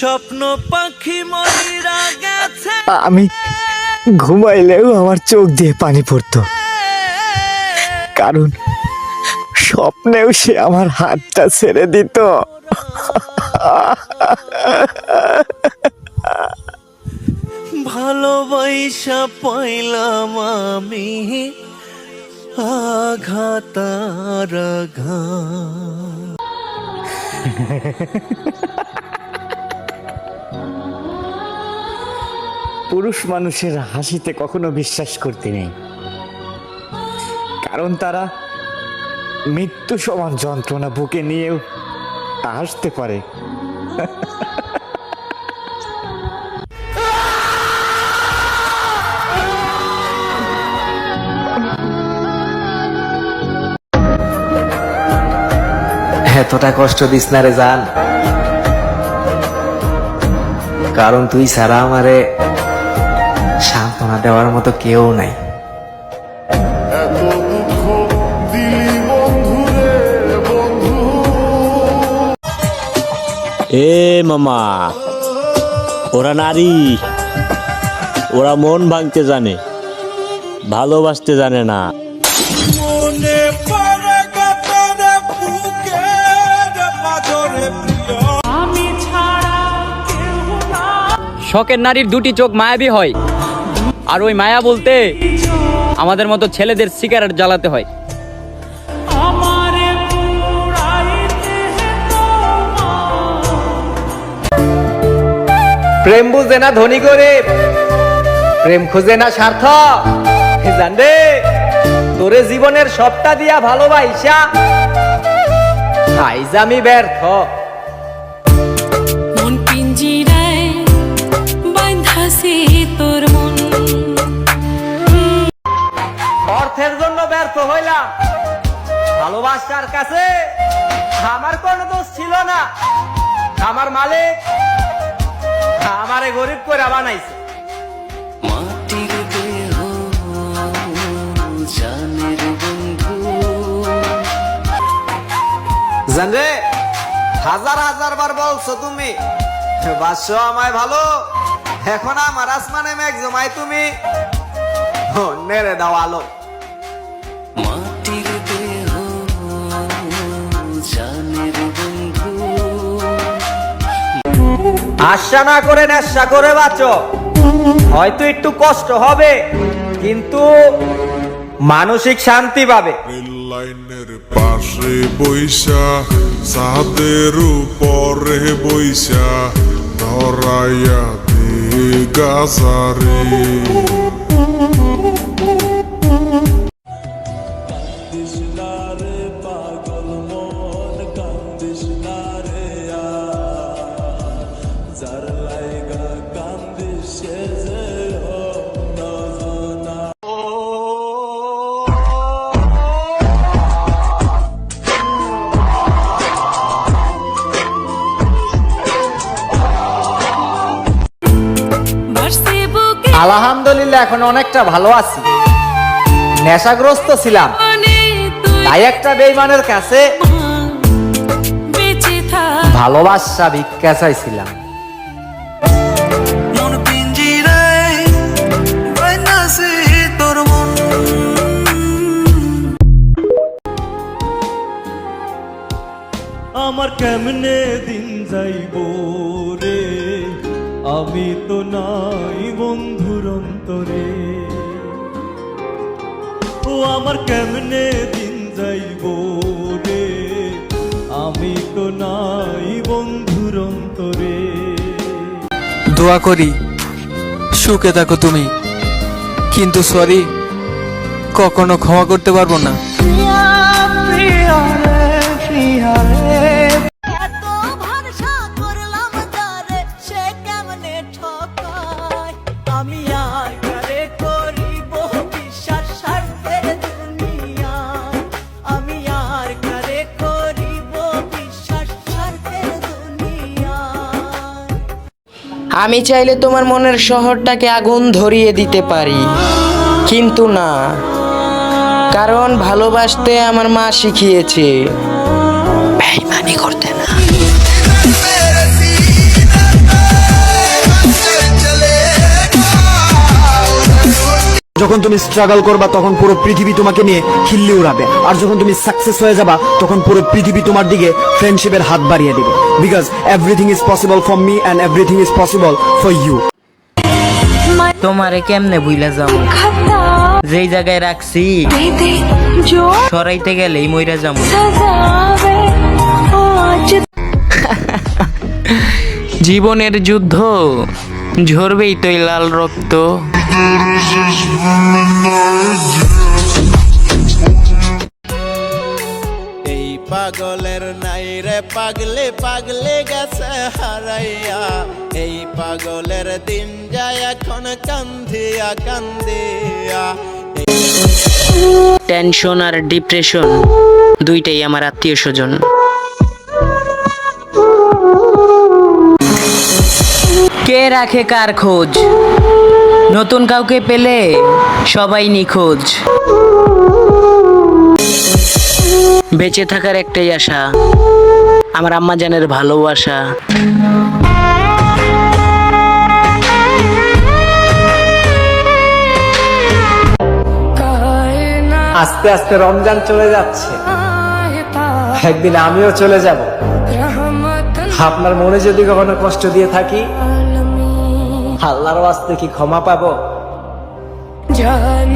স্বপ্ন পাখি ময়রা গেছে। আমি ঘুমাইলেও আমার চোখ দিয়ে পানি পড়তো। কারণ স্বপ্নেও সে আমার হাতটা ছেড়ে দিত। ভালোবাসা পাইলাম আমি আঘাতার আঘাত। পুরুষ মানুষের হাসিতে কখনো বিশ্বাস করতে নেই। কারণ তারা মৃত্যু সমান যন্ত্রণা বুকে নিয়েও হাসতে পারে। এতটা কষ্ট দিস না রে জান। কারণ তুই ছাড়া আমারে সান্ত্বনা দেওয়ার মতো কেউ নাই। এ মামা ওরা নারী ওরা মন ভাঙতে জানে ভালোবাসতে জানে না। মনে শখের নারীর দুটি চোখ মায়াবী হয়। আর ওই মায়া বলতে আমাদের মতো ছেলেদের সিগারেট জ্বালাতে হয়। প্রেম বুঝে না ধনী গরিব প্রেম খুঁজে না স্বার্থ। তোরে জীবনের সবটা দিয়া ভালোবাসা। আমি ব্যর্থ। হইলাম। ভালোবাসার কাছে আমার কোনো দোষ ছিল না। আমার মালিক আমারে গরিব করে বানাইছে। মাটির দেহ জানের বন্ধু। জানরে হাজার হাজার বার বলছো তুমি বাসো আমায় ভালো এখন আমার আসমানে মেঘ জমাই তুমি। নেড়ে দাও আলো। আশা না করে নেশা করে বাঁচো। হয়তো একটু কষ্ট হবে, কিন্তু মানসিক শান্তি পাবে। লাইনের পাশে বৈশা সাদের উপরে বৈশা, ধরাইয়া দে গাজারে। আলহামদুলিল্লাহ এখন অনেকটা ভালো আছি নেশাগ্রস্ত ছিলাম তাই একটা বেইমানের কাছে ভালোবাসা ভিক্ষা চাইছিলাম কেমনে দিন যাইব রে? আমি তো নাই বন্ধুর অন্তরে। ও আমার কেমনে দিন যাইব রে? আমি তো নাই বন্ধুর অন্তরে। দোয়া করি সুখে থাকো তুমি। কিন্তু সরি কখনো ক্ষমা করতে পারব না। এত আমি চাইলে তোমার মনের শহরটাকে আগুন ধরিয়ে দিতে পারি। কিন্তু না। কারণ ভালোবাসতে আমার মা শিখিয়েছে। বেইমানি করতে যখন তুমি স্ট্রাগল করবা তখন পুরো পৃথিবী তোমাকে নিয়ে খিল্লি উড়াবে। আর যখন তুমি সাকসেস হয়ে যাবা তখন পুরো পৃথিবী তোমার দিকে ফ্রেন্ডশিপের হাত বাড়িয়ে দিবে। Because everything is possible for me and everything is possible for you তোমারে কেমনে বুইলা যাব? যেই জায়গায় রাখছি সরাইতে গেলেই মইরা যাব। জীবনের যুদ্ধ ঝরবেই তো লাল রক্ত। এই পাগলের নাই রে পাগলে পাগলে গেছে হারাইয়া। এই পাগলের দিন যায় এখন কান্দিয়া কান্দিয়া। টেনশন আর ডিপ্রেশন, দুইটাই আমার আত্মীয় স্বজন। কে রাখে কার খোঁজ? নতুন কাউকে পেলে সবাই নিখোঁজ। বেঁচে থাকার একটাই আশা, আমার আম্মা জানের ভালোবাসা। আস্তে আস্তে রমজান চলে যাচ্ছে। একদিন আমিও চলে যাব। আপনার মনে যদি কখনো কষ্ট দিয়ে থাকি আল্লাহর আস্তে কি ক্ষমা পাবো? জান